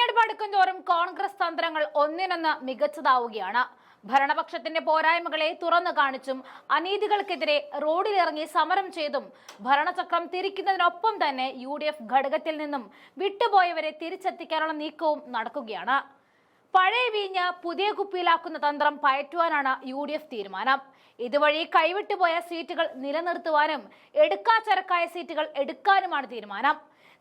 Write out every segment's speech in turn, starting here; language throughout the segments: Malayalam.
തിരഞ്ഞെടുപ്പ് അടുക്കും തോറും കോൺഗ്രസ് തന്ത്രങ്ങൾ ഒന്നിനൊന്ന് മികച്ചതാവുകയാണ്. ഭരണപക്ഷത്തിന്റെ പോരായ്മകളെ തുറന്നു കാണിച്ചും അനീതികൾക്കെതിരെ റോഡിലിറങ്ങി സമരം ചെയ്തും ഭരണചക്രം തിരിക്കുന്നതിനൊപ്പം തന്നെ യു ഡി എഫ് ഘടകത്തിൽ നിന്നും വിട്ടുപോയവരെ തിരിച്ചെത്തിക്കാനുള്ള നീക്കവും നടക്കുകയാണ്. പഴയ വീഞ്ഞ് പുതിയ കുപ്പിയിലാക്കുന്ന തന്ത്രം പയറ്റുവാനാണ് യു ഡി എഫ് തീരുമാനം. ഇതുവഴി കൈവിട്ടുപോയ സീറ്റുകൾ നിലനിർത്തുവാനും എടുക്കാച്ചരക്കായ സീറ്റുകൾ എടുക്കാനുമാണ് തീരുമാനം.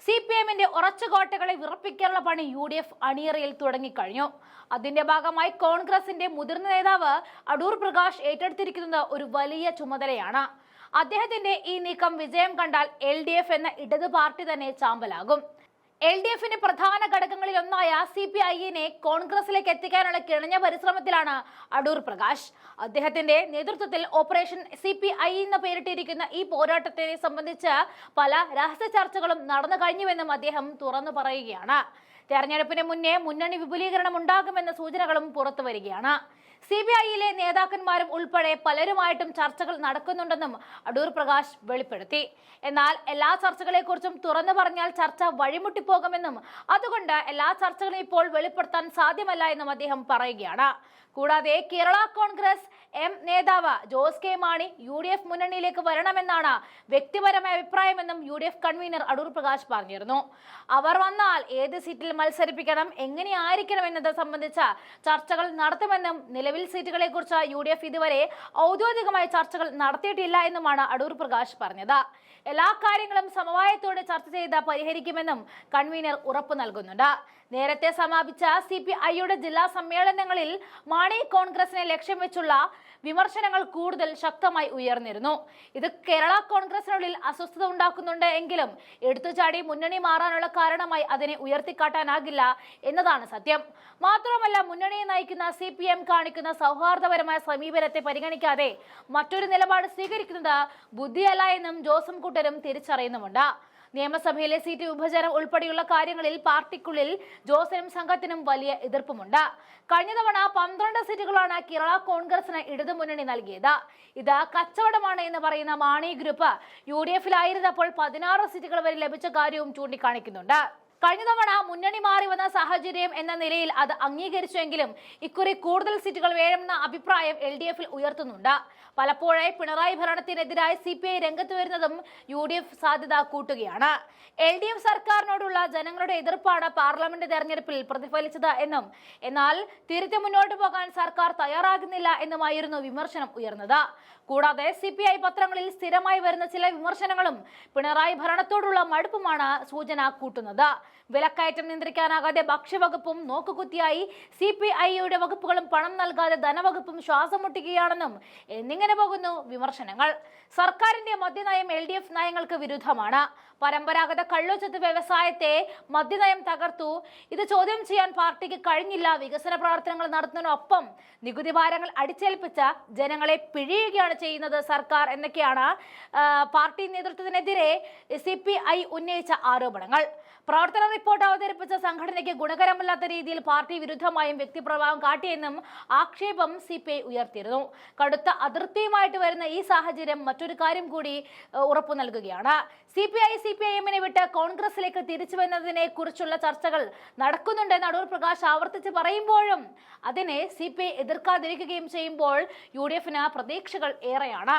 സി പി എമ്മിന്റെ ഉറച്ച കോട്ടകളെ വിറപ്പിക്കാനുള്ള പണി യു ഡി എഫ് അണിയറയിൽ തുടങ്ങിക്കഴിഞ്ഞു. അതിന്റെ ഭാഗമായി കോൺഗ്രസിന്റെ മുതിർന്ന നേതാവ് അടൂർ പ്രകാശ് ഏറ്റെടുത്തിരിക്കുന്നത് ഒരു വലിയ ചുമതലയാണ്. അദ്ദേഹത്തിന്റെ ഈ നീക്കം വിജയം കണ്ടാൽ എൽ എന്ന ഇടതു പാർട്ടി തന്നെ ചാമ്പലാകും. എൽ ഡി എഫിന്റെ പ്രധാന ഘടകങ്ങളിൽ ഒന്നായ സി പി ഐനെ കോൺഗ്രസിലേക്ക് എത്തിക്കാനുള്ള കിണഞ്ഞ പരിശ്രമത്തിലാണ് അടൂർ പ്രകാശ്. അദ്ദേഹത്തിന്റെ നേതൃത്വത്തിൽ ഓപ്പറേഷൻ സി പി ഐ എന്ന് പേരിട്ടിരിക്കുന്ന ഈ പോരാട്ടത്തെ സംബന്ധിച്ച് പല രഹസ്യ ചർച്ചകളും നടന്നു കഴിഞ്ഞുവെന്നും അദ്ദേഹം തുറന്നു പറയുകയാണ്. തെരഞ്ഞെടുപ്പിന് മുന്നേ മുന്നണി വിപുലീകരണം ഉണ്ടാകുമെന്ന സൂചനകളും പുറത്തു വരികയാണ്. സി ബി ഐയിലെ നേതാക്കന്മാരും ഉൾപ്പെടെ പലരുമായിട്ടും ചർച്ചകൾ നടക്കുന്നുണ്ടെന്നും അടൂർ പ്രകാശ് വെളിപ്പെടുത്തി. എന്നാൽ എല്ലാ ചർച്ചകളെക്കുറിച്ചും തുറന്നു പറഞ്ഞാൽ ചർച്ച വഴിമുട്ടിപ്പോകുമെന്നും അതുകൊണ്ട് എല്ലാ ചർച്ചകളും ഇപ്പോൾ വെളിപ്പെടുത്താൻ സാധ്യമല്ല എന്നും അദ്ദേഹം പറയുകയാണ്. കൂടാതെ കേരള കോൺഗ്രസ് എം നേതാവ് Jose K Mani U D F മുന്നണിയിലേക്ക് വരണമെന്നാണ് വ്യക്തിപരമായ അഭിപ്രായമെന്നും U D F convener Adoor Prakash പറഞ്ഞിരുന്നു. അവർ വന്നാൽ ഏത് സീറ്റിൽ മത്സരിപ്പിക്കണം എങ്ങനെയായിരിക്കണം എന്നത് സംബന്ധിച്ച ചർച്ചകൾ നടത്തുമെന്നും നിലവിൽ സീറ്റുകളെ കുറിച്ച് യു ഡി എഫ് ഇതുവരെ ഔദ്യോഗികമായ ചർച്ചകൾ നടത്തിയിട്ടില്ല എന്നുമാണ് അടൂർ പ്രകാശ് പറഞ്ഞത്. എല്ലാ കാര്യങ്ങളും സമവായത്തോടെ ചർച്ച ചെയ്ത് പരിഹരിക്കുമെന്നും കൺവീനർ ഉറപ്പു നൽകുന്നുണ്ട്. നേരത്തെ സമാപിച്ച സി പി ഐയുടെ ജില്ലാ സമ്മേളനങ്ങളിൽ മാണി കോൺഗ്രസിനെ ലക്ഷ്യം വെച്ചുള്ള വിമർശനങ്ങൾ കൂടുതൽ ശക്തമായി ഉയർന്നിരുന്നു. ഇത് കേരള കോൺഗ്രസിനുള്ളിൽ അസ്വസ്ഥത ഉണ്ടാക്കുന്നുണ്ട് എങ്കിലും എടുത്തുചാടി മുന്നണി മാറാനുള്ള കാരണമായി അതിനെ ഉയർത്തിക്കാട്ടാനാകില്ല എന്നതാണ് സത്യം. മാത്രമല്ല മുന്നണിയെ നയിക്കുന്ന സി പി എം കാണിക്കുന്ന സൗഹാർദ്ദപരമായ സമീപനത്തെ പരിഗണിക്കാതെ മറ്റൊരു നിലപാട് സ്വീകരിക്കുന്നത് ബുദ്ധിയല്ല എന്നും ജോസം കൂട്ടരും തിരിച്ചറിയുന്നുമുണ്ട്. നിയമസഭയിലെ സീറ്റ് വിഭജനം ഉൾപ്പെടെയുള്ള കാര്യങ്ങളിൽ പാർട്ടിക്കുള്ളിൽ ജോസിനും സംഘത്തിനും വലിയ എതിർപ്പുമുണ്ട്. കഴിഞ്ഞ തവണ പന്ത്രണ്ട് സീറ്റുകളാണ് കേരള കോൺഗ്രസിന് ഇടതുമുന്നണി നൽകിയത്. ഇത് കച്ചവടമാണ് എന്ന് പറയുന്ന മാണി ഗ്രൂപ്പ് യു ഡി എഫിലായിരുന്നപ്പോൾ പതിനാറ് സീറ്റുകൾ വരെ ലഭിച്ച കാര്യവും ചൂണ്ടിക്കാണിക്കുന്നുണ്ട്. കഴിഞ്ഞ തവണ മുന്നണി മാറി വന്ന സാഹചര്യം എന്ന നിലയിൽ അത് അംഗീകരിച്ചുവെങ്കിലും ഇക്കുറി കൂടുതൽ സീറ്റുകൾ വേണമെന്ന അഭിപ്രായം എൽ ഡി എഫിൽ ഉയർത്തുന്നുണ്ട്. പലപ്പോഴായി പിണറായി ഭരണത്തിനെതിരായി സി പി ഐ രംഗത്ത് വരുന്നതും യു ഡി എഫ് സാധ്യത കൂട്ടുകയാണ്. എൽ ഡി എഫ് സർക്കാരിനോടുള്ള ജനങ്ങളുടെ എതിർപ്പാണ് പാർലമെന്റ് തെരഞ്ഞെടുപ്പിൽ പ്രതിഫലിച്ചത് എന്നും എന്നാൽ തിരുത്തി മുന്നോട്ട് പോകാൻ സർക്കാർ തയ്യാറാകുന്നില്ല എന്നുമായിരുന്നു വിമർശനം ഉയർന്നത്. കൂടാതെ സി പി ഐ പത്രങ്ങളിൽ സ്ഥിരമായി വരുന്ന ചില വിമർശനങ്ങളും പിണറായി ഭരണത്തോടുള്ള മടുപ്പുമാണ് സൂചന കൂട്ടുന്നത്. വിലക്കയറ്റം നിയന്ത്രിക്കാനാകാതെ ഭക്ഷ്യവകുപ്പും നോക്കുകുത്തിയായി സി പി ഐയുടെ വകുപ്പുകളും പണം നൽകാതെ ധനവകുപ്പും ശ്വാസം മുട്ടുകയാണെന്നും എന്നിങ്ങനെ പോകുന്നു വിമർശനങ്ങൾ. സർക്കാരിന്റെ മദ്യനയം എൽ ഡി എഫ് നയങ്ങൾക്ക് വിരുദ്ധമാണ്. പരമ്പരാഗത കള്ളുചെത്ത് വ്യവസായത്തെ മദ്യനയം തകർത്തു. ഇത് ചോദ്യം ചെയ്യാൻ പാർട്ടിക്ക് കഴിഞ്ഞില്ല. വികസന പ്രവർത്തനങ്ങൾ നടത്തുന്നതിനൊപ്പം നികുതി ഭാരങ്ങൾ അടിച്ചേൽപ്പിച്ച ജനങ്ങളെ പിഴിയുകയാണ് ചെയ്യുന്നത് സർക്കാർ എന്നൊക്കെയാണ് പാർട്ടി നേതൃത്വത്തിനെതിരെ സി പി ഐ ഉന്നയിച്ച ആരോപണങ്ങൾ. പ്രവർത്തന റിപ്പോർട്ട് അവതരിപ്പിച്ച സംഘടനയ്ക്ക് ഗുണകരമല്ലാത്ത രീതിയിൽ പാർട്ടി വിരുദ്ധമായും വ്യക്തിപ്രഭാവം കാട്ടിയെന്നും ആക്ഷേപം സി പി ഐ ഉയർത്തിയിരുന്നു. കടുത്ത അതിർത്തിയുമായിട്ട് വരുന്ന ഈ സാഹചര്യം മറ്റൊരു കാര്യം കൂടി ഉറപ്പു നൽകുകയാണ്. C P I C P I എമ്മിനെ വിട്ട് കോൺഗ്രസിലേക്ക് തിരിച്ചു വന്നതിനെ കുറിച്ചുള്ള ചർച്ചകൾ നടക്കുന്നുണ്ടെന്ന് അടൂർ പ്രകാശ് ആവർത്തിച്ച് പറയുമ്പോഴും അതിനെ സി പി ഐ എതിർക്കാതിരിക്കുകയും ചെയ്യുമ്പോൾ യു ഡി എഫിന് പ്രതീക്ഷകൾ ഏറെയാണ്.